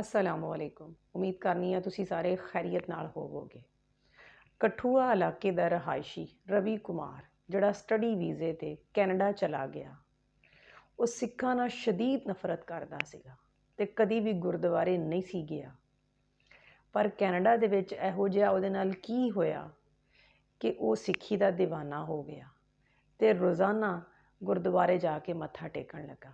ਅਸਲਾਮੁਅਲੈਕੁਮ ਉਮੀਦ ਕਰਨੀ ਆ ਤੁਸੀਂ ਸਾਰੇ ਖੈਰੀਅਤ ਨਾਲ ਹੋਵੋਗੇ। ਕਠੂਆ ਇਲਾਕੇ ਦਾ ਰਹਾਇਸ਼ੀ ਰਵੀ ਕੁਮਾਰ, ਜਿਹੜਾ ਸਟੱਡੀ ਵੀਜ਼ੇ ਤੇ ਕੈਨੇਡਾ ਚਲਾ ਗਿਆ। ਉਹ ਸਿੱਖਾਂ ਨਾਲ ਸ਼ਦੀਦ ਨਫ਼ਰਤ ਕਰਦਾ ਸੀਗਾ ਤੇ ਕਦੀ ਵੀ ਗੁਰਦੁਆਰੇ ਨਹੀਂ ਸੀ ਗਿਆ। ਪਰ ਕੈਨੇਡਾ ਦੇ ਵਿੱਚ ਇਹੋ ਜਿਹਾ ਉਹਦੇ ਨਾਲ ਕੀ ਹੋਇਆ ਕਿ ਉਹ ਸਿੱਖੀ ਦਾ دیਵਾਨਾ ਹੋ ਗਿਆ ਤੇ ਰੋਜ਼ਾਨਾ ਗੁਰਦੁਆਰੇ ਜਾ ਕੇ ਮੱਥਾ ਟੇਕਣ ਲੱਗਾ।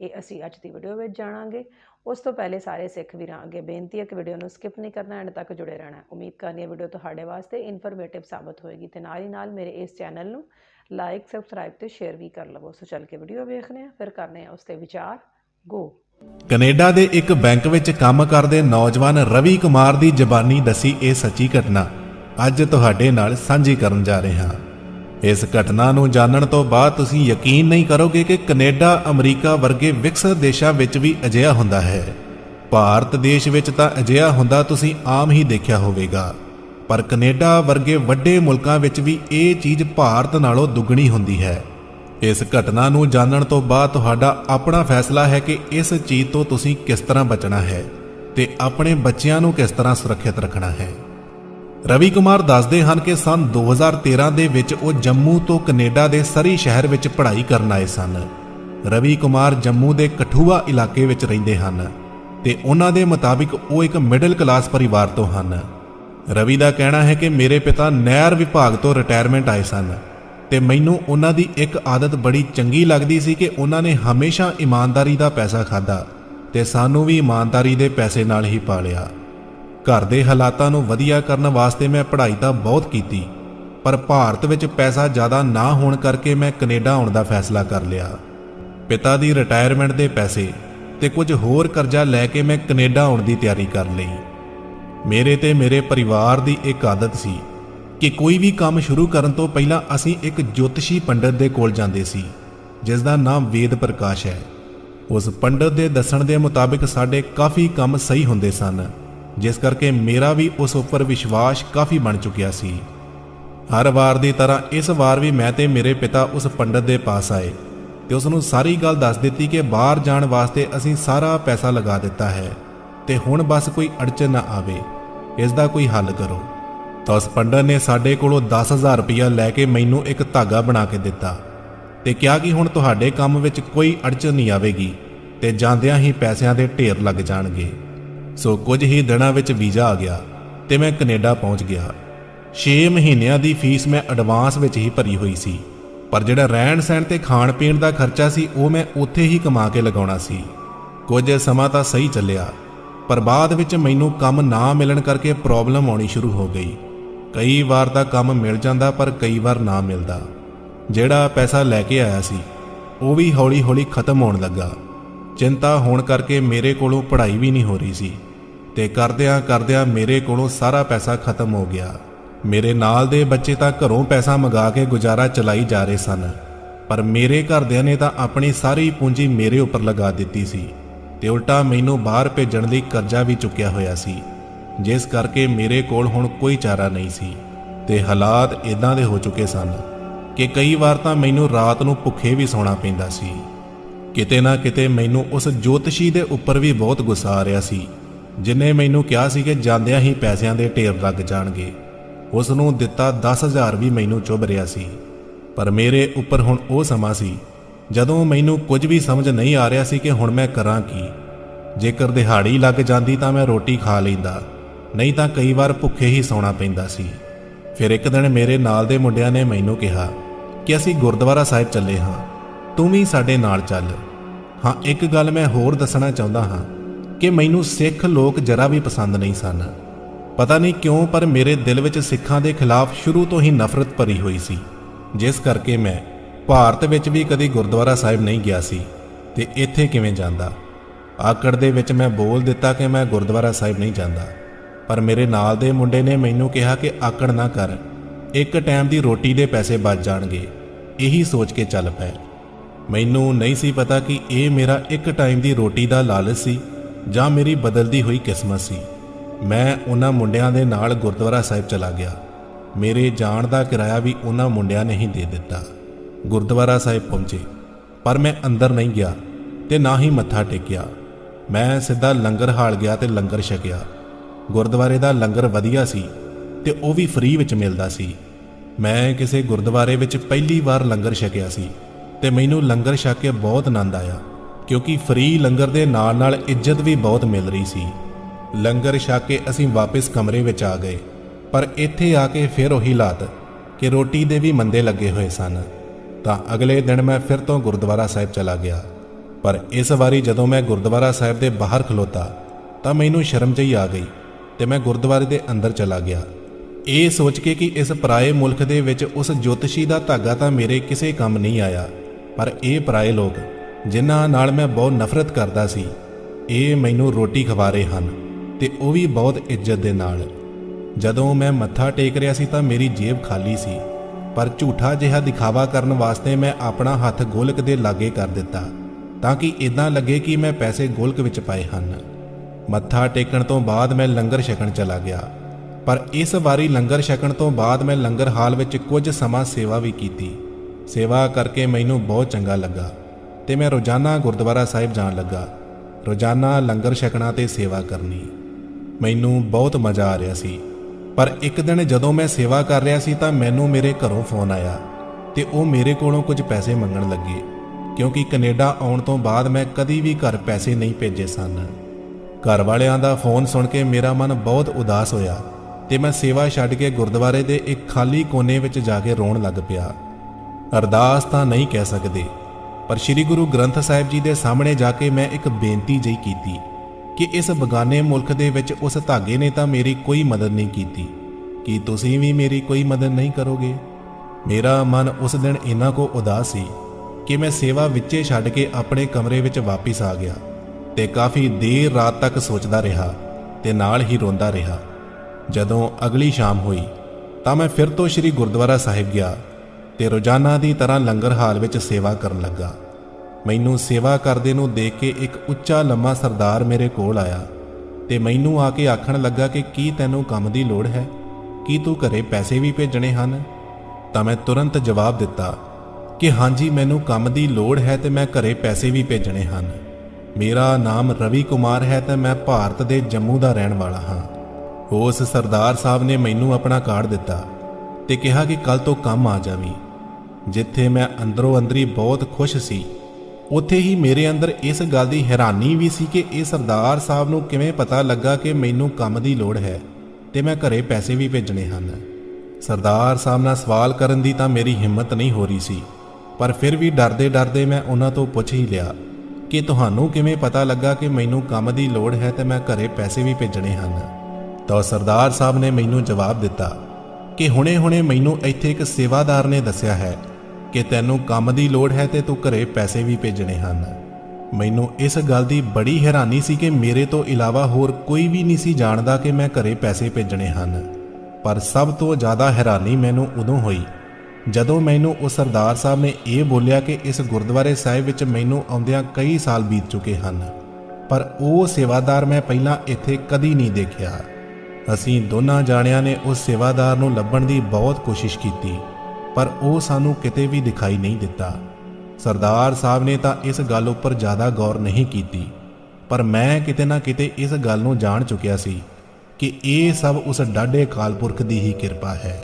ਇਹ ਅਸੀਂ ਅੱਜ ਦੀ ਵੀਡੀਓ ਵਿੱਚ ਜਾਣਾਂਗੇ। ਉਸ ਤੋਂ ਪਹਿਲੇ ਸਾਰੇ ਸਿੱਖ ਵੀਰਾਂ ਅੱਗੇ ਬੇਨਤੀ ਹੈ ਕਿ ਵੀਡੀਓ ਨੂੰ ਸਕਿਪ ਨਹੀਂ ਕਰਨਾ, ਐਂਡ ਤੱਕ ਜੁੜੇ ਰਹਿਣਾ। ਉਮੀਦ ਕਰਨੀ ਹੈ ਵੀਡੀਓ ਤੁਹਾਡੇ ਵਾਸਤੇ ਇਨਫੋਰਮੇਟਿਵ ਸਾਬਤ ਹੋਏਗੀ ਤੇ ਨਾਲ ਹੀ ਨਾਲ ਮੇਰੇ ਇਸ ਚੈਨਲ ਨੂੰ ਲਾਈਕ ਸਬਸਕ੍ਰਾਈਬ ਤੇ ਸ਼ੇਅਰ ਵੀ ਕਰ ਲਵੋ। ਸੋ ਚੱਲ ਕੇ ਵੀਡੀਓ ਵੇਖਦੇ ਆ ਫਿਰ ਕਰਨੇ ਆ ਉਸ ਤੇ ਵਿਚਾਰ। ਗੋ ਕੈਨੇਡਾ ਦੇ ਇੱਕ ਬੈਂਕ ਵਿੱਚ ਕੰਮ ਕਰਦੇ ਨੌਜਵਾਨ ਰਵੀ ਕੁਮਾਰ ਦੀ ਜ਼ਬਾਨੀ ਦੱਸੀ ਇਹ ਸੱਚੀ ਘਟਨਾ। ਅੱਜ ਤੁਹਾਡੇ ਨਾਲ ਸਾਂਝੀ ਕਰਨ ਜਾ ਰਹੇ ਹਾਂ। ਇਸ ਘਟਨਾ ਨੂੰ ਜਾਣਨ ਤੋਂ ਬਾਅਦ ਤੁਸੀਂ ਯਕੀਨ ਨਹੀਂ ਕਰੋਗੇ ਕਿ ਕੈਨੇਡਾ, ਅਮਰੀਕਾ ਵਰਗੇ ਵਿਕਸਿਤ ਦੇਸ਼ਾਂ ਵਿੱਚ ਵੀ ਅਜਿਹਾ ਹੁੰਦਾ ਹੈ। ਭਾਰਤ ਦੇਸ਼ ਵਿੱਚ ਤਾਂ ਅਜਿਹਾ ਹੁੰਦਾ ਤੁਸੀਂ ਆਮ ਹੀ ਦੇਖਿਆ ਹੋਵੇਗਾ। ਪਰ ਕੈਨੇਡਾ ਵਰਗੇ ਵੱਡੇ ਮੁਲਕਾਂ ਵਿੱਚ ਵੀ ਇਹ ਚੀਜ਼ ਭਾਰਤ ਨਾਲੋਂ ਦੁੱਗਣੀ ਹੁੰਦੀ ਹੈ। ਇਸ ਘਟਨਾ ਨੂੰ ਜਾਣਨ ਤੋਂ ਬਾਅਦ ਤੁਹਾਡਾ ਆਪਣਾ ਫੈਸਲਾ ਹੈ ਕਿ ਇਸ ਚੀਜ਼ ਤੋਂ ਤੁਸੀਂ ਕਿਸ ਤਰ੍ਹਾਂ ਬਚਣਾ ਹੈ ਤੇ ਆਪਣੇ ਬੱਚਿਆਂ ਨੂੰ ਕਿਸ ਤਰ੍ਹਾਂ ਸੁਰੱਖਿਅਤ ਰੱਖਣਾ ਹੈ। ਰਵੀ ਕੁਮਾਰ ਦੱਸਦੇ ਹਨ ਕਿ ਸਨ 2013 ਦੇ ਵਿੱਚ ਉਹ ਜੰਮੂ ਤੋਂ ਕੈਨੇਡਾ ਦੇ ਸਰੀ ਸ਼ਹਿਰ ਵਿੱਚ ਪੜ੍ਹਾਈ ਕਰਨ ਆਏ ਸਨ। ਰਵੀ ਕੁਮਾਰ ਜੰਮੂ ਦੇ ਕਠੂਆ ਇਲਾਕੇ ਵਿੱਚ ਰਹਿੰਦੇ ਹਨ ਤੇ ਉਹਨਾਂ ਦੇ ਮੁਤਾਬਿਕ ਉਹ ਇੱਕ ਮਿਡਲ ਕਲਾਸ ਪਰਿਵਾਰ ਤੋਂ ਹਨ। ਰਵੀ ਦਾ ਕਹਿਣਾ ਹੈ ਕਿ ਮੇਰੇ ਪਿਤਾ ਨਹਿਰ ਵਿਭਾਗ ਤੋਂ ਰਿਟਾਇਰਮੈਂਟ ਆਏ ਸਨ ਤੇ ਮੈਨੂੰ ਉਹਨਾਂ ਦੀ ਇੱਕ ਆਦਤ ਬੜੀ ਚੰਗੀ ਲੱਗਦੀ ਸੀ ਕਿ ਉਹਨਾਂ ਨੇ ਹਮੇਸ਼ਾ ਇਮਾਨਦਾਰੀ ਦਾ ਪੈਸਾ ਖਾਦਾ ਤੇ ਸਾਨੂੰ ਵੀ ਇਮਾਨਦਾਰੀ ਦੇ ਪੈਸੇ ਨਾਲ ਹੀ ਪਾਲਿਆ। ਘਰ ਦੇ ਹਾਲਾਤਾਂ ਨੂੰ ਵਧੀਆ ਕਰਨ ਵਾਸਤੇ ਮੈਂ ਪੜ੍ਹਾਈ ਤਾਂ ਬਹੁਤ ਕੀਤੀ, ਪਰ ਭਾਰਤ ਵਿੱਚ ਪੈਸਾ ਜ਼ਿਆਦਾ ਨਾ ਹੋਣ ਕਰਕੇ ਮੈਂ ਕੈਨੇਡਾ ਆਉਣ ਦਾ ਫੈਸਲਾ ਕਰ ਲਿਆ। ਪਿਤਾ ਦੀ ਰਿਟਾਇਰਮੈਂਟ ਦੇ ਪੈਸੇ ਤੇ ਕੁਝ ਹੋਰ ਕਰਜ਼ਾ ਲੈ ਕੇ ਮੈਂ ਕੈਨੇਡਾ ਆਉਣ ਦੀ ਤਿਆਰੀ ਕਰ ਲਈ। ਮੇਰੇ ਤੇ ਮੇਰੇ ਪਰਿਵਾਰ ਦੀ ਇੱਕ ਆਦਤ ਸੀ ਕਿ ਕੋਈ ਵੀ ਕੰਮ ਸ਼ੁਰੂ ਕਰਨ ਤੋਂ ਪਹਿਲਾਂ ਅਸੀਂ ਇੱਕ ਜੋਤਸ਼ੀ ਪੰਡਤ ਦੇ ਕੋਲ ਜਾਂਦੇ ਸੀ, ਜਿਸ ਦਾ ਨਾਮ ਵੇਦ ਪ੍ਰਕਾਸ਼ ਹੈ। ਉਸ ਪੰਡਤ ਦੇ ਦੱਸਣ ਦੇ ਮੁਤਾਬਿਕ ਸਾਡੇ ਕਾਫੀ ਕੰਮ ਸਹੀ ਹੁੰਦੇ ਸਨ। ਜਿਸ ਕਰਕੇ ਮੇਰਾ ਵੀ ਉਸ ਉੱਪਰ ਵਿਸ਼ਵਾਸ ਕਾਫੀ ਬਣ ਚੁੱਕਿਆ ਸੀ। ਹਰ ਵਾਰ ਦੀ ਤਰ੍ਹਾਂ ਇਸ ਵਾਰ ਵੀ ਮੈਂ ਤੇ ਮੇਰੇ ਪਿਤਾ ਉਸ ਪੰਡਤ ਦੇ ਪਾਸ ਆਏ ਤੇ ਉਸ ਨੂੰ ਸਾਰੀ ਗੱਲ ਦੱਸ ਦਿੱਤੀ ਕਿ ਬਾਹਰ ਜਾਣ ਵਾਸਤੇ ਅਸੀਂ ਸਾਰਾ ਪੈਸਾ ਲਗਾ ਦਿੱਤਾ ਹੈ ਤੇ ਹੁਣ ਬਸ ਕੋਈ ਅੜਚਨ ਨਾ ਆਵੇ। ਇਸ ਦਾ ਕੋਈ ਹੱਲ ਕਰੋ। ਤਾਂ ਉਸ ਪੰਡਤ ਨੇ ਸਾਡੇ ਕੋਲੋਂ 10000 ਰੁਪਇਆ ਲੈ ਕੇ ਮੈਨੂੰ ਇੱਕ ਧਾਗਾ ਬਣਾ ਕੇ ਦਿੱਤਾ ਤੇ ਕਿਹਾ ਕਿ ਹੁਣ ਤੁਹਾਡੇ ਕੰਮ ਵਿੱਚ ਕੋਈ ਅੜਚਨ ਨਹੀਂ ਆਵੇਗੀ ਤੇ ਜਾਂਦਿਆਂ ਹੀ ਪੈਸਿਆਂ ਦੇ ਢੇਰ ਲੱਗ ਜਾਣਗੇ। ਸੋ ਕੁਝ ਹੀ ਦਿਨਾਂ ਵਿੱਚ ਵੀਜ਼ਾ ਆ ਗਿਆ ਤੇ ਮੈਂ ਕੈਨੇਡਾ ਪਹੁੰਚ ਗਿਆ। 6 ਮਹੀਨਿਆਂ ਦੀ ਫੀਸ ਮੈਂ ਐਡਵਾਂਸ ਵਿੱਚ ਹੀ ਭਰੀ ਹੋਈ ਸੀ, ਪਰ ਜਿਹੜਾ ਰਹਿਣ ਸਹਿਣ ਤੇ ਖਾਣ ਪੀਣ ਦਾ ਖਰਚਾ ਸੀ, ਉਹ ਮੈਂ ਉੱਥੇ ਹੀ ਕਮਾ ਕੇ ਲਗਾਉਣਾ ਸੀ। ਕੁਝ ਸਮਾਂ ਤਾਂ ਸਹੀ ਚੱਲਿਆ, ਪਰ ਬਾਅਦ ਵਿੱਚ ਮੈਨੂੰ ਕੰਮ ਨਾ ਮਿਲਣ ਕਰਕੇ ਪ੍ਰੋਬਲਮ ਆਉਣੀ ਸ਼ੁਰੂ ਹੋ ਗਈ। ਕਈ ਵਾਰ ਤਾਂ ਕੰਮ ਮਿਲ ਜਾਂਦਾ, ਪਰ ਕਈ ਵਾਰ ਨਾ ਮਿਲਦਾ। ਜਿਹੜਾ ਪੈਸਾ ਲੈ ਕੇ ਆਇਆ ਸੀ, ਉਹ ਵੀ ਹੌਲੀ-ਹੌਲੀ ਖਤਮ ਹੋਣ ਲੱਗਾ। ਚਿੰਤਾ ਹੋਣ ਕਰਕੇ ਮੇਰੇ ਕੋਲੋਂ ਪੜ੍ਹਾਈ ਵੀ ਨਹੀਂ ਹੋ ਰਹੀ ਸੀ। ਤੇ ਕਰਦਿਆਂ ਕਰਦਿਆਂ ਮੇਰੇ ਕੋਲੋਂ ਸਾਰਾ ਪੈਸਾ ਖਤਮ ਹੋ ਗਿਆ। ਮੇਰੇ ਨਾਲ ਦੇ ਬੱਚੇ ਤਾਂ ਘਰੋਂ ਪੈਸਾ ਮੰਗਾ ਕੇ ਗੁਜ਼ਾਰਾ ਚਲਾਈ ਜਾ ਰਹੇ ਸਨ। ਪਰ ਮੇਰੇ ਘਰਦਿਆਂ ਨੇ ਤਾਂ ਆਪਣੀ ਸਾਰੀ ਪੂੰਜੀ ਮੇਰੇ ਉੱਪਰ ਲਗਾ ਦਿੱਤੀ ਸੀ ਤੇ ਉਲਟਾ ਮੈਨੂੰ ਬਾਹਰ ਭੇਜਣ ਲਈ ਕਰਜ਼ਾ ਵੀ ਚੁੱਕਿਆ ਹੋਇਆ ਸੀ, ਜਿਸ ਕਰਕੇ ਮੇਰੇ ਕੋਲ ਹੁਣ ਕੋਈ ਚਾਰਾ ਨਹੀਂ ਸੀ ਤੇ ਹਾਲਾਤ ਇਦਾਂ ਦੇ ਹੋ ਚੁੱਕੇ ਸਨ ਕਿ ਕਈ ਵਾਰ ਤਾਂ ਮੈਨੂੰ ਰਾਤ ਨੂੰ ਭੁੱਖੇ ਵੀ ਸੌਣਾ ਪੈਂਦਾ ਸੀ। ਕਿਤੇ ਨਾ ਕਿਤੇ ਮੈਨੂੰ ਉਸ ਜੋਤਸ਼ੀ ਦੇ ਉੱਪਰ ਵੀ ਬਹੁਤ ਗੁੱਸਾ ਆ ਰਿਹਾ ਸੀ ਜਿਨੇ ਮੈਨੂੰ ਕਿਹਾ ਸੀ ਕਿ ਜਾਂਦਿਆਂ ਹੀ ਪੈਸਿਆਂ ਦੇ ਢੇਰ ਲੱਗ ਜਾਣਗੇ ਉਸ ਨੂੰ ਦਿੱਤਾ 10000 ਵੀ ਮੈਨੂੰ ਚੁੱਭ ਰਿਹਾ ਸੀ। ਪਰ ਮੇਰੇ ਉੱਪਰ ਹੁਣ ਉਹ ਸਮਾਂ ਸੀ, ਜਦੋਂ ਮੈਨੂੰ ਕੁਝ ਵੀ ਸਮਝ ਨਹੀਂ ਆ ਰਿਹਾ ਸੀ ਕਿ ਹੁਣ ਮੈਂ ਕਰਾਂ ਕੀ। ਜੇਕਰ ਦਿਹਾੜੀ ਲੱਗ ਜਾਂਦੀ ਤਾਂ ਮੈਂ ਰੋਟੀ ਖਾ ਲੈਂਦਾ, ਨਹੀਂ ਤਾਂ ਕਈ ਵਾਰ ਭੁੱਖੇ ਹੀ ਸੌਣਾ ਪੈਂਦਾ ਸੀ। ਫਿਰ ਇੱਕ ਦਿਨ ਮੇਰੇ ਨਾਲ ਦੇ ਮੁੰਡਿਆਂ ਨੇ ਮੈਨੂੰ ਕਿਹਾ ਕਿ ਅਸੀਂ ਗੁਰਦੁਆਰਾ ਸਾਹਿਬ ਚੱਲੇ ਹਾਂ, ਤੂੰ ਵੀ ਸਾਡੇ ਨਾਲ ਚੱਲ। ਹਾਂ, ਇੱਕ ਗੱਲ ਮੈਂ ਹੋਰ ਦੱਸਣਾ ਚਾਹੁੰਦਾ ਹਾਂ। ਕਿ ਮੈਨੂੰ ਸਿੱਖ ਲੋਕ ਜਰਾ ਵੀ ਪਸੰਦ ਨਹੀਂ ਸਨ। ਪਤਾ ਨਹੀਂ ਕਿਉਂ, ਪਰ ਮੇਰੇ ਦਿਲ ਵਿੱਚ ਸਿੱਖਾਂ ਦੇ ਖਿਲਾਫ ਸ਼ੁਰੂ ਤੋਂ ਹੀ ਨਫ਼ਰਤ ਭਰੀ ਹੋਈ ਸੀ। ਜਿਸ ਕਰਕੇ ਮੈਂ ਭਾਰਤ ਵਿੱਚ ਵੀ ਕਦੀ ਗੁਰਦੁਆਰਾ ਸਾਹਿਬ ਨਹੀਂ ਗਿਆ ਸੀ ਤੇ ਇੱਥੇ ਕਿਵੇਂ ਜਾਂਦਾ? ਆਕੜ ਦੇ ਵਿੱਚ ਮੈਂ ਬੋਲ ਦਿੱਤਾ ਕਿ ਮੈਂ ਗੁਰਦੁਆਰਾ ਸਾਹਿਬ ਨਹੀਂ ਜਾਂਦਾ। ਪਰ ਮੇਰੇ ਨਾਲ ਦੇ ਮੁੰਡੇ ਨੇ ਮੈਨੂੰ ਕਿਹਾ ਕਿ ਆਕੜ ਨਾ ਕਰ। ਇੱਕ ਟਾਈਮ ਦੀ ਰੋਟੀ ਦੇ ਪੈਸੇ ਬਚ ਜਾਣਗੇ। ਇਹੀ ਸੋਚ ਕੇ ਚੱਲ ਪਏ। ਮੈਨੂੰ ਨਹੀਂ ਸੀ ਪਤਾ ਕਿ ਇਹ ਮੇਰਾ ਇੱਕ ਟਾਈਮ ਦੀ ਰੋਟੀ ਦਾ ਲਾਲਚ ਸੀ ਜਾਂ ਮੇਰੀ ਬਦਲਦੀ ਹੋਈ ਕਿਸਮਤ ਸੀ। ਮੈਂ ਉਹਨਾਂ ਮੁੰਡਿਆਂ ਦੇ ਨਾਲ ਗੁਰਦੁਆਰਾ ਸਾਹਿਬ ਚਲਾ ਗਿਆ। ਮੇਰੇ ਜਾਣ ਦਾ ਕਿਰਾਇਆ ਵੀ ਉਹਨਾਂ ਮੁੰਡਿਆਂ ਨੇ ਹੀ ਦੇ ਦਿੱਤਾ। ਗੁਰਦੁਆਰਾ ਸਾਹਿਬ ਪਹੁੰਚੇ। ਪਰ ਮੈਂ ਅੰਦਰ ਨਹੀਂ ਗਿਆ ਤੇ ਨਾ ਹੀ ਮੱਥਾ ਟੇਕਿਆ। ਮੈਂ ਸਿੱਧਾ ਲੰਗਰ ਹਾਲ ਗਿਆ ਤੇ ਲੰਗਰ ਛਕਿਆ। ਗੁਰਦੁਆਰੇ ਦਾ ਲੰਗਰ ਵਧੀਆ ਸੀ ਤੇ ਉਹ ਵੀ ਫ੍ਰੀ ਵਿੱਚ ਮਿਲਦਾ ਸੀ। ਮੈਂ ਕਿਸੇ ਗੁਰਦੁਆਰੇ ਵਿੱਚ ਪਹਿਲੀ ਵਾਰ ਲੰਗਰ ਛਕਿਆ ਸੀ ਤੇ ਮੈਨੂੰ ਲੰਗਰ ਛਕ ਕੇ ਬਹੁਤ ਆਨੰਦ ਆਇਆ। ਕਿਉਂਕਿ ਫ੍ਰੀ ਲੰਗਰ ਦੇ ਨਾਲ-ਨਾਲ ਇੱਜ਼ਤ ਵੀ ਬਹੁਤ ਮਿਲ ਰਹੀ ਸੀ। ਲੰਗਰ ਛਕ ਕੇ ਅਸੀਂ ਵਾਪਸ ਕਮਰੇ ਵਿੱਚ ਆ ਗਏ, ਪਰ ਇੱਥੇ ਆ ਕੇ ਫਿਰ ਉਹੀ ਹਾਲਾਤ ਕਿ ਰੋਟੀ ਦੇ ਵੀ ਮੰਦੇ ਲੱਗੇ ਹੋਏ ਸਨ। ਤਾਂ ਅਗਲੇ ਦਿਨ ਮੈਂ ਫਿਰ ਤੋਂ ਗੁਰਦੁਆਰਾ ਸਾਹਿਬ ਚਲਾ ਗਿਆ। ਪਰ ਇਸ ਵਾਰੀ ਜਦੋਂ ਮੈਂ ਗੁਰਦੁਆਰਾ ਸਾਹਿਬ ਦੇ ਬਾਹਰ ਖਲੋਤਾ, ਤਾਂ ਮੈਨੂੰ ਸ਼ਰਮ ਜਿਹੀ ਆ ਗਈ ਤੇ ਮੈਂ ਗੁਰਦੁਆਰੇ ਦੇ ਅੰਦਰ ਚਲਾ ਗਿਆ। ਇਹ ਸੋਚ ਕੇ ਕਿ ਇਸ ਪਰਾਏ ਮੁਲਕ ਦੇ ਵਿੱਚ ਉਸ ਜੋਤਸ਼ੀ ਦਾ ਧਾਗਾ ਤਾਂ ਮੇਰੇ ਕਿਸੇ ਕੰਮ ਨਹੀਂ ਆਇਆ, ਪਰ ਇਹ ਪਰਾਏ ਲੋਕ ਜਿਨ੍ਹਾਂ ਨਾਲ ਮੈਂ ਬਹੁਤ ਨਫ਼ਰਤ ਕਰਦਾ ਸੀ, ਇਹ ਮੈਨੂੰ ਰੋਟੀ ਖਵਾ ਰਹੇ ਹਨ ਤੇ ਉਹ ਵੀ ਬਹੁਤ ਇੱਜ਼ਤ ਦੇ ਨਾਲ। ਜਦੋਂ ਮੈਂ ਮੱਥਾ ਟੇਕ ਰਿਹਾ ਸੀ ਤਾਂ ਮੇਰੀ ਜੇਬ ਖਾਲੀ ਸੀ, ਪਰ ਝੂਠਾ ਜਿਹਾ ਦਿਖਾਵਾ ਕਰਨ ਵਾਸਤੇ ਮੈਂ ਆਪਣਾ ਹੱਥ ਗੋਲਕ ਦੇ ਲਾਗੇ ਕਰ ਦਿੱਤਾ, ਤਾਂ ਕਿ ਇਦਾਂ ਲੱਗੇ ਕਿ ਮੈਂ ਪੈਸੇ ਗੋਲਕ ਵਿੱਚ ਪਾਏ ਹਨ। ਮੱਥਾ ਟੇਕਣ ਤੋਂ ਬਾਅਦ ਮੈਂ ਲੰਗਰ ਛਕਣ ਚਲਾ ਗਿਆ, ਪਰ ਇਸ ਵਾਰੀ ਲੰਗਰ ਛਕਣ ਤੋਂ ਬਾਅਦ ਮੈਂ ਲੰਗਰ ਹਾਲ ਵਿੱਚ ਕੁਝ ਸਮਾਂ ਸੇਵਾ ਵੀ ਕੀਤੀ। ਸੇਵਾ ਕਰਕੇ ਮੈਨੂੰ ਬਹੁਤ ਚੰਗਾ ਲੱਗਾ। ਤੇ ਮੈਂ ਰੋਜ਼ਾਨਾ ਗੁਰਦੁਆਰਾ ਸਾਹਿਬ ਜਾਣ ਲੱਗਾ। ਰੋਜ਼ਾਨਾ ਲੰਗਰ ਛਕਣਾ ਤੇ ਸੇਵਾ ਕਰਨੀ। ਮੈਨੂੰ ਬਹੁਤ ਮਜ਼ਾ ਆ ਰਿਹਾ ਸੀ। ਪਰ ਇੱਕ ਦਿਨ ਜਦੋਂ ਮੈਂ ਸੇਵਾ ਕਰ ਰਿਹਾ ਸੀ ਤਾਂ ਮੈਨੂੰ ਮੇਰੇ ਘਰੋਂ ਫੋਨ ਆਇਆ ਤੇ ਉਹ ਮੇਰੇ ਕੋਲੋਂ ਕੁਝ ਪੈਸੇ ਮੰਗਣ ਲੱਗੇ। ਕਿਉਂਕਿ ਕੈਨੇਡਾ ਆਉਣ ਤੋਂ ਬਾਅਦ ਮੈਂ ਕਦੀ ਵੀ ਘਰ ਪੈਸੇ ਨਹੀਂ ਭੇਜੇ ਸਨ। ਘਰ ਵਾਲਿਆਂ ਦਾ ਫੋਨ ਸੁਣ ਕੇ ਮੇਰਾ ਮਨ ਬਹੁਤ ਉਦਾਸ ਹੋਇਆ ਤੇ ਮੈਂ ਸੇਵਾ ਛੱਡ ਕੇ ਗੁਰਦੁਆਰੇ ਦੇ ਇੱਕ ਖਾਲੀ ਕੋਨੇ ਵਿੱਚ ਜਾ ਕੇ ਰੋਣ ਲੱਗ ਪਿਆ। ਅਰਦਾਸ ਤਾਂ ਨਹੀਂ ਕਹਿ ਸਕਦੇ। ਪਰ ਸ੍ਰੀ ਗੁਰੂ ਗ੍ਰੰਥ ਸਾਹਿਬ ਜੀ ਦੇ ਸਾਹਮਣੇ ਜਾ ਕੇ ਮੈਂ ਇੱਕ ਬੇਨਤੀ ਜਿਹੀ ਕੀਤੀ ਕਿ ਇਸ ਬਗਾਨੇ ਮੁਲਕ ਦੇ ਵਿੱਚ ਉਸ ਧਾਗੇ ਨੇ ਤਾਂ ਮੇਰੀ ਕੋਈ ਮਦਦ ਨਹੀਂ ਕੀਤੀ। ਕੀ ਤੁਸੀਂ ਵੀ ਮੇਰੀ ਕੋਈ ਮਦਦ ਨਹੀਂ ਕਰੋਗੇ? ਮੇਰਾ ਮਨ ਉਸ ਦਿਨ ਇੰਨਾ ਕੋ ਉਦਾਸ ਸੀ ਕਿ ਮੈਂ ਸੇਵਾ ਵਿੱਚੇ ਛੱਡ ਕੇ ਆਪਣੇ ਕਮਰੇ ਵਿੱਚ ਵਾਪਸ ਆ ਗਿਆ ਤੇ ਕਾਫੀ ਦੇਰ ਰਾਤ ਤੱਕ ਸੋਚਦਾ ਰਿਹਾ ਤੇ ਨਾਲ ਹੀ ਰੋਂਦਾ ਰਿਹਾ। ਜਦੋਂ ਅਗਲੀ ਸ਼ਾਮ ਹੋਈ ਤਾਂ ਮੈਂ ਫਿਰ ਤੋਂ ਸ੍ਰੀ ਗੁਰਦੁਆਰਾ ਸਾਹਿਬ ਗਿਆ ਤੇ ਰੋਜ਼ਾਨਾ ਦੀ ਤਰ੍ਹਾਂ ਲੰਗਰ ਹਾਲ ਵਿੱਚ ਸੇਵਾ ਕਰਨ ਲੱਗਾ। ਮੈਨੂੰ ਸੇਵਾ ਕਰਦੇ ਨੂੰ ਦੇਖ ਕੇ ਇੱਕ ਉੱਚਾ ਲੰਮਾ ਸਰਦਾਰ ਮੇਰੇ ਕੋਲ ਆਇਆ ਤੇ ਮੈਨੂੰ ਆ ਕੇ ਆਖਣ ਲੱਗਾ ਕਿ ਕੀ ਤੈਨੂੰ ਕੰਮ ਦੀ ਲੋੜ ਹੈ? ਕੀ ਤੂੰ ਘਰੇ ਪੈਸੇ ਵੀ ਭੇਜਣੇ ਹਨ? ਤਾਂ ਮੈਂ ਤੁਰੰਤ ਜਵਾਬ ਦਿੱਤਾ ਕਿ ਹਾਂਜੀ, ਮੈਨੂੰ ਕੰਮ ਦੀ ਲੋੜ ਹੈ ਤੇ ਮੈਂ ਘਰੇ ਪੈਸੇ ਵੀ ਭੇਜਣੇ ਹਨ। ਮੇਰਾ ਨਾਮ ਰਵੀ ਕੁਮਾਰ ਹੈ ਤੇ ਮੈਂ ਭਾਰਤ ਦੇ ਜੰਮੂ ਦਾ ਰਹਿਣ ਵਾਲਾ ਹਾਂ। ਉਸ ਸਰਦਾਰ ਸਾਹਿਬ ਨੇ ਮੈਨੂੰ ਆਪਣਾ ਕਾਰਡ ਦਿੱਤਾ ਤੇ ਕਿਹਾ ਕਿ ਕੱਲ ਤੋਂ ਕੰਮ ਆ ਜਾਵੀਂ। ਜਿੱਥੇ ਮੈਂ ਅੰਦਰੋਂ ਅੰਦਰੀ ਬਹੁਤ ਖੁਸ਼ ਸੀ। ਉੱਥੇ ਹੀ ਮੇਰੇ ਅੰਦਰ ਇਸ ਗੱਲ ਦੀ ਹੈਰਾਨੀ ਵੀ ਸੀ ਕਿ ਇਹ ਸਰਦਾਰ ਸਾਹਿਬ ਨੂੰ ਕਿਵੇਂ ਪਤਾ ਲੱਗਾ ਕਿ ਮੈਨੂੰ ਕੰਮ ਦੀ ਲੋੜ ਹੈ ਤੇ ਮੈਂ ਘਰੇ ਪੈਸੇ ਵੀ ਭੇਜਣੇ ਹਨ। ਸਰਦਾਰ ਸਾਹਿਬ ਨਾਲ ਸਵਾਲ ਕਰਨ ਦੀ ਤਾਂ ਮੇਰੀ ਹਿੰਮਤ ਨਹੀਂ ਹੋ ਰਹੀ ਸੀ, ਪਰ ਫਿਰ ਵੀ ਡਰਦੇ ਡਰਦੇ ਮੈਂ ਉਹਨਾਂ ਤੋਂ ਪੁੱਛ ਹੀ ਲਿਆ ਕਿ ਤੁਹਾਨੂੰ ਕਿਵੇਂ ਪਤਾ ਲੱਗਾ ਕਿ ਮੈਨੂੰ ਕੰਮ ਦੀ ਲੋੜ ਹੈ ਤੇ ਮੈਂ ਘਰੇ ਪੈਸੇ ਵੀ ਭੇਜਣੇ ਹਨ। ਤਾਂ ਸਰਦਾਰ ਸਾਹਿਬ ਨੇ ਮੈਨੂੰ ਜਵਾਬ ਦਿੱਤਾ ਕਿ ਹੁਣੇ-ਹੁਣੇ ਮੈਨੂੰ ਇੱਥੇ ਇੱਕ ਸੇਵਾਦਾਰ ਨੇ ਦੱਸਿਆ ਹੈ ਕਿ ਤੈਨੂੰ ਕੰਮ ਦੀ ਲੋੜ ਹੈ ਤੇ ਤੂੰ ਘਰੇ ਪੈਸੇ ਵੀ ਭੇਜਣੇ ਹਨ। ਮੈਨੂੰ ਇਸ ਗੱਲ ਦੀ ਬੜੀ ਹੈਰਾਨੀ ਸੀ ਕਿ ਮੇਰੇ ਤੋਂ ਇਲਾਵਾ ਹੋਰ ਕੋਈ ਵੀ ਨਹੀਂ ਸੀ ਜਾਣਦਾ ਕਿ ਮੈਂ ਘਰੇ ਪੈਸੇ ਭੇਜਣੇ ਹਨ। ਪਰ ਸਭ ਤੋਂ ਜ਼ਿਆਦਾ ਹੈਰਾਨੀ ਮੈਨੂੰ ਉਦੋਂ ਹੋਈ, ਜਦੋਂ ਮੈਨੂੰ ਉਹ ਸਰਦਾਰ ਸਾਹਿਬ ਨੇ ਇਹ ਬੋਲਿਆ ਕਿ ਇਸ ਗੁਰਦੁਆਰੇ ਸਾਹਿਬ ਵਿੱਚ ਮੈਨੂੰ ਆਉਂਦਿਆਂ ਕਈ ਸਾਲ ਬੀਤ ਚੁੱਕੇ ਹਨ। ਪਰ ਉਹ ਸੇਵਾਦਾਰ ਮੈਂ ਪਹਿਲਾਂ ਇੱਥੇ ਕਦੀ ਨਹੀਂ ਦੇਖਿਆ। ਅਸੀਂ ਦੋਨਾਂ ਜਾਣਿਆਂ ਨੇ ਉਸ ਸੇਵਾਦਾਰ ਨੂੰ ਲੱਭਣ ਦੀ ਬਹੁਤ ਕੋਸ਼ਿਸ਼ ਕੀਤੀ। ਪਰ ਉਹ ਸਾਨੂੰ ਕਿਤੇ ਵੀ ਦਿਖਾਈ ਨਹੀਂ ਦਿੱਤਾ। ਸਰਦਾਰ ਸਾਹਿਬ ਨੇ ਤਾਂ ਇਸ ਗੱਲ ਉੱਪਰ ਜ਼ਿਆਦਾ ਗੌਰ ਨਹੀਂ ਕੀਤੀ, ਪਰ ਮੈਂ ਕਿਤੇ ਨਾ ਕਿਤੇ ਇਸ ਗੱਲ ਨੂੰ ਜਾਣ ਚੁੱਕਿਆ ਸੀ ਕਿ ਇਹ ਸਭ ਉਸ ਡਾਢੇ ਕਾਲਪੁਰਖ ਦੀ ਹੀ ਕਿਰਪਾ ਹੈ।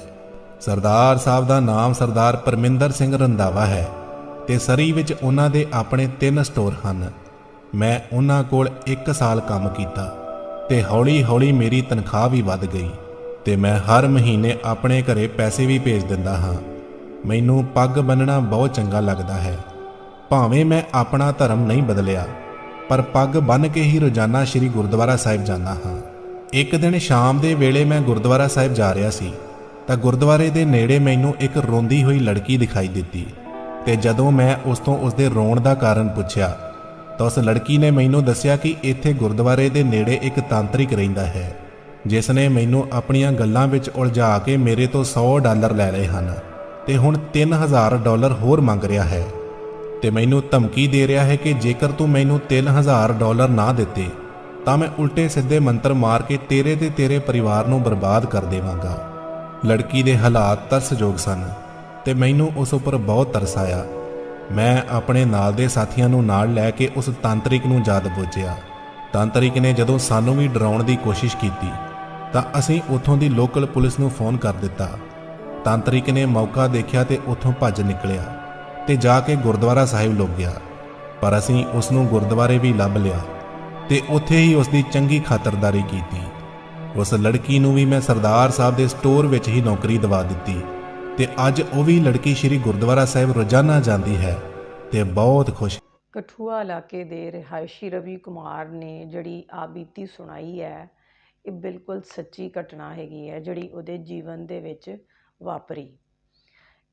ਸਰਦਾਰ ਸਾਹਿਬ ਦਾ ਨਾਮ ਸਰਦਾਰ ਪਰਮਿੰਦਰ ਸਿੰਘ ਰੰਧਾਵਾ ਹੈ ਤੇ ਸਰੀ ਵਿੱਚ ਉਹਨਾਂ ਦੇ ਆਪਣੇ ਤਿੰਨ ਸਟੋਰ ਹਨ। ਮੈਂ ਉਹਨਾਂ ਕੋਲ 1 ਸਾਲ ਕੰਮ ਕੀਤਾ ਤੇ ਹੌਲੀ-ਹੌਲੀ ਮੇਰੀ ਤਨਖਾਹ ਵੀ ਵੱਧ ਗਈ ਤੇ ਮੈਂ ਹਰ ਮਹੀਨੇ ਆਪਣੇ ਘਰੇ ਪੈਸੇ ਵੀ ਭੇਜ ਦਿੰਦਾ ਹਾਂ। ਮੈਨੂੰ ਪੱਗ ਬੰਨਣਾ ਬਹੁਤ ਚੰਗਾ ਲੱਗਦਾ ਹੈ। ਭਾਵੇਂ ਮੈਂ ਆਪਣਾ ਧਰਮ ਨਹੀਂ ਬਦਲਿਆ, ਪਰ ਪੱਗ ਬੰਨ ਕੇ ਹੀ ਰੋਜ਼ਾਨਾ ਸ੍ਰੀ ਗੁਰਦੁਆਰਾ ਸਾਹਿਬ ਜਾਂਦਾ ਹਾਂ। ਇੱਕ ਦਿਨ ਸ਼ਾਮ ਦੇ ਵੇਲੇ ਮੈਂ ਗੁਰਦੁਆਰਾ ਸਾਹਿਬ ਜਾ ਰਿਹਾ ਸੀ, ਤਾਂ ਗੁਰਦੁਆਰੇ ਦੇ ਨੇੜੇ ਮੈਨੂੰ ਇੱਕ ਰੋਂਦੀ ਹੋਈ ਲੜਕੀ ਦਿਖਾਈ ਦਿੱਤੀ ਤੇ ਜਦੋਂ ਮੈਂ ਉਸ ਤੋਂ ਉਸਦੇ ਰੋਣ ਦਾ ਕਾਰਨ ਪੁੱਛਿਆ, ਤਾਂ ਉਸ ਲੜਕੀ ਨੇ ਮੈਨੂੰ ਦੱਸਿਆ ਕਿ ਇੱਥੇ ਗੁਰਦੁਆਰੇ ਦੇ ਨੇੜੇ ਇੱਕ ਤਾਂਤਰਿਕ ਰਹਿੰਦਾ ਹੈ, ਜਿਸ ਨੇ ਮੈਨੂੰ ਆਪਣੀਆਂ ਗੱਲਾਂ ਵਿੱਚ ਉਲਝਾ ਕੇ ਮੇਰੇ ਤੋਂ 100 ਡਾਲਰ ਲੈ ਲਏ ਹਨ। ਤੇ ਹੁਣ 3000 ਡਾਲਰ ਹੋਰ ਮੰਗ ਰਿਹਾ ਹੈ। ਤੇ ਮੈਨੂੰ ਧਮਕੀ ਦੇ ਰਿਹਾ ਹੈ ਕਿ ਜੇਕਰ ਤੂੰ ਮੈਨੂੰ 3000 ਡਾਲਰ ਨਾ ਦਿੱਤੇ, ਤਾਂ ਮੈਂ ਉਲਟੇ ਸਿੱਧੇ ਮੰਤਰ ਮਾਰ ਕੇ ਤੇਰੇ ਤੇ ਤੇਰੇ ਪਰਿਵਾਰ ਨੂੰ ਬਰਬਾਦ ਕਰ ਦੇਵਾਂਗਾ। ਲੜਕੀ ਦੇ ਹਾਲਾਤ ਤਰਸਯੋਗ ਸਨ ਤੇ ਮੈਨੂੰ ਉਸ ਉੱਪਰ ਬਹੁਤ ਤਰਸ ਆਇਆ। ਮੈਂ ਆਪਣੇ ਨਾਲ ਦੇ ਸਾਥੀਆਂ ਨੂੰ ਨਾਲ ਲੈ ਕੇ ਉਸ ਤਾਂਤਰਿਕ ਨੂੰ ਯਾਦ ਪੁੱਜਿਆ। ਤਾਂਤਰਿਕ ਨੇ ਜਦੋਂ ਸਾਨੂੰ ਵੀ ਡਰਾਉਣ ਦੀ ਕੋਸ਼ਿਸ਼ ਕੀਤੀ, ਤਾਂ ਅਸੀਂ ਉੱਥੋਂ ਦੀ ਲੋਕਲ ਪੁਲਿਸ ਨੂੰ ਫੋਨ ਕਰ ਦਿੱਤਾ। ਤਾਂਤਰਿਕ ਨੇ ਮੌਕਾ ਦੇਖਿਆ ਤੇ ਉੱਥੋਂ ਭੱਜ ਨਿਕਲਿਆ ਤੇ ਜਾ ਕੇ ਗੁਰਦੁਆਰਾ ਸਾਹਿਬ ਲੁਕ ਗਿਆ। ਪਰ ਅਸੀਂ ਉਸ ਨੂੰ ਗੁਰਦੁਆਰੇ ਵੀ ਲੱਭ ਲਿਆ ਤੇ ਉੱਥੇ ਹੀ ਉਸ ਦੀ ਚੰਗੀ ਖਾਤਰਦਾਰੀ ਕੀਤੀ। ਉਸ ਲੜਕੀ ਨੂੰ ਵੀ ਮੈਂ ਸਰਦਾਰ ਸਾਹਿਬ ਦੇ ਸਟੋਰ ਵਿੱਚ ਹੀ ਨੌਕਰੀ ਦਿਵਾ ਦਿੱਤੀ ਤੇ ਅੱਜ ਉਹ ਵੀ ਲੜਕੀ ਸ਼੍ਰੀ ਗੁਰਦੁਆਰਾ ਸਾਹਿਬ ਰੋਜ਼ਾਨਾ ਜਾਂਦੀ ਹੈ ਤੇ ਬਹੁਤ ਖੁਸ਼। ਕਠੂਆ ਇਲਾਕੇ ਦੇ ਰਿਹਾਇਸ਼ੀ ਰਵੀ ਕੁਮਾਰ ਨੇ ਜਿਹੜੀ ਆ ਬੀਤੀ ਸੁਣਾਈ ਹੈ, ਇਹ ਬਿਲਕੁਲ ਸੱਚੀ ਘਟਨਾ ਹੈਗੀ ਹੈ, ਜਿਹੜੀ ਉਹਦੇ ਜੀਵਨ ਦੇ ਵਿੱਚ ਵਾਪਰੀ।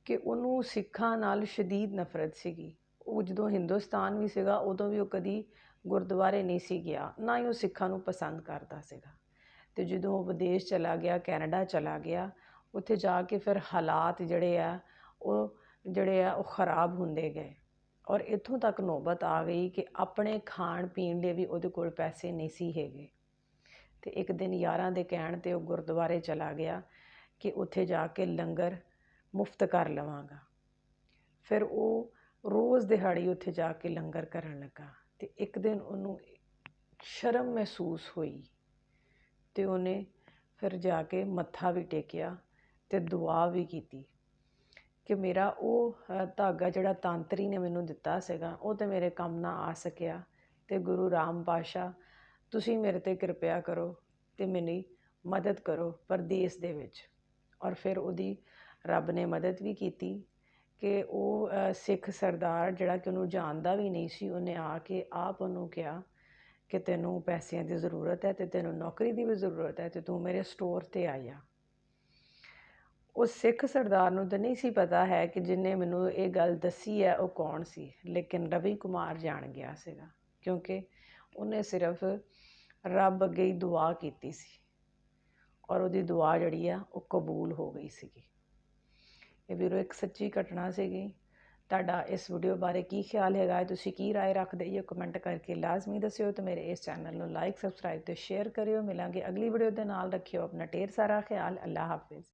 ਕਿ ਉਹਨੂੰ ਸਿੱਖਾਂ ਨਾਲ ਸ਼ਦੀਦ ਨਫ਼ਰਤ ਸੀਗੀ। ਉਹ ਜਦੋਂ ਹਿੰਦੁਸਤਾਨ ਵੀ ਸੀਗਾ, ਉਦੋਂ ਵੀ ਉਹ ਕਦੀ ਗੁਰਦੁਆਰੇ ਨਹੀਂ ਸੀ ਗਿਆ, ਨਾ ਹੀ ਉਹ ਸਿੱਖਾਂ ਨੂੰ ਪਸੰਦ ਕਰਦਾ ਸੀਗਾ। ਅਤੇ ਜਦੋਂ ਉਹ ਵਿਦੇਸ਼ ਚਲਾ ਗਿਆ, ਕੈਨੇਡਾ ਚਲਾ ਗਿਆ, ਉੱਥੇ ਜਾ ਕੇ ਫਿਰ ਹਾਲਾਤ ਜਿਹੜੇ ਆ, ਉਹ ਜਿਹੜੇ ਆ, ਉਹ ਖਰਾਬ ਹੁੰਦੇ ਗਏ। ਔਰ ਇੱਥੋਂ ਤੱਕ ਨੌਬਤ ਆ ਗਈ ਕਿ ਆਪਣੇ ਖਾਣ ਪੀਣ ਲਈ ਵੀ ਉਹਦੇ ਕੋਲ ਪੈਸੇ ਨਹੀਂ ਸੀ ਹੈਗੇ। ਤੇ ਇੱਕ ਦਿਨ ਯਾਰਾਂ ਦੇ ਕਹਿਣ ਤੇ ਉਹ ਗੁਰਦੁਆਰੇ ਚਲਾ ਗਿਆ। ਕਿ ਉੱਥੇ ਜਾ ਕੇ ਲੰਗਰ ਮੁਫਤ ਕਰ ਲਵਾਂਗਾ। ਫਿਰ ਉਹ ਰੋਜ਼ ਦਿਹਾੜੀ ਉੱਥੇ ਜਾ ਕੇ ਲੰਗਰ ਕਰਨ ਲੱਗਾ ਅਤੇ ਇੱਕ ਦਿਨ ਉਹਨੂੰ ਸ਼ਰਮ ਮਹਿਸੂਸ ਹੋਈ ਅਤੇ ਉਹਨੇ ਫਿਰ ਜਾ ਕੇ ਮੱਥਾ ਵੀ ਟੇਕਿਆ ਅਤੇ ਦੁਆ ਵੀ ਕੀਤੀ ਕਿ ਮੇਰਾ ਉਹ ਧਾਗਾ ਜਿਹੜਾ ਤਾਂਤਰੀ ਨੇ ਮੈਨੂੰ ਦਿੱਤਾ ਸੀਗਾ, ਉਹ ਤਾਂ ਮੇਰੇ ਕੰਮ ਨਾ ਆ ਸਕਿਆ ਅਤੇ ਗੁਰੂ ਰਾਮ ਪਾਸ਼ਾ ਤੁਸੀਂ ਮੇਰੇ ਤੇ ਕਿਰਪਾ ਕਰੋ ਅਤੇ ਮੇਰੀ ਮਦਦ ਕਰੋ ਪਰਦੇਸ ਦੇ ਵਿੱਚ। ਔਰ ਫਿਰ ਉਹਦੀ ਰੱਬ ਨੇ ਮਦਦ ਵੀ ਕੀਤੀ ਕਿ ਉਹ ਸਿੱਖ ਸਰਦਾਰ ਜਿਹੜਾ ਕਿ ਉਹਨੂੰ ਜਾਣਦਾ ਵੀ ਨਹੀਂ ਸੀ, ਉਹਨੇ ਆ ਕੇ ਆਪ ਉਹਨੂੰ ਕਿਹਾ ਕਿ ਤੈਨੂੰ ਪੈਸਿਆਂ ਦੀ ਜ਼ਰੂਰਤ ਹੈ ਤੇ ਤੈਨੂੰ ਨੌਕਰੀ ਦੀ ਵੀ ਜ਼ਰੂਰਤ ਹੈ ਤੇ ਤੂੰ ਮੇਰੇ ਸਟੋਰ ਤੇ ਆ ਜਾ। ਉਹ ਸਿੱਖ ਸਰਦਾਰ ਨੂੰ ਤਾਂ ਨਹੀਂ ਸੀ ਪਤਾ ਹੈ ਕਿ ਜਿਨੇ ਮੈਨੂੰ ਇਹ ਗੱਲ ਦੱਸੀ ਹੈ ਉਹ ਕੌਣ ਸੀ, ਲੇਕਿਨ ਰਵੀ ਕੁਮਾਰ ਜਾਣ ਗਿਆ ਸੀਗਾ ਕਿਉਂਕਿ ਉਹਨੇ ਸਿਰਫ ਰੱਬ ਅੱਗੇ ਹੀ ਦੁਆ ਕੀਤੀ ਸੀ। ਔਰ ਉਹਦੀ ਦੁਆ ਜਿਹੜੀ ਆ ਉਹ ਕਬੂਲ ਹੋ ਗਈ ਸੀਗੀ ਇਹ ਵੀਰੋ ਇੱਕ ਸੱਚੀ ਘਟਨਾ ਸੀਗੀ ਤੁਹਾਡਾ ਇਸ ਵੀਡੀਓ ਬਾਰੇ ਕੀ ਖਿਆਲ ਹੈਗਾ ਹੈ? ਤੁਸੀਂ ਕੀ رائے ਰੱਖਦੇ ਹੋ ਕਮੈਂਟ ਕਰਕੇ ਲਾਜ਼ਮੀ ਦੱਸਿਓ ਤੇ ਮੇਰੇ ਇਸ ਚੈਨਲ ਨੂੰ ਲਾਈਕ ਸਬਸਕ੍ਰਾਈਬ ਤੇ ਸ਼ੇਅਰ ਕਰਿਓ ਮਿਲਾਂਗੇ ਅਗਲੀ ਵੀਡੀਓ ਦੇ ਨਾਲ ਰੱਖਿਓ ਆਪਣਾ ਢੇਰ ਸਾਰਾ ਖਿਆਲ ਅੱਲਾ ਹਾਫਿਜ਼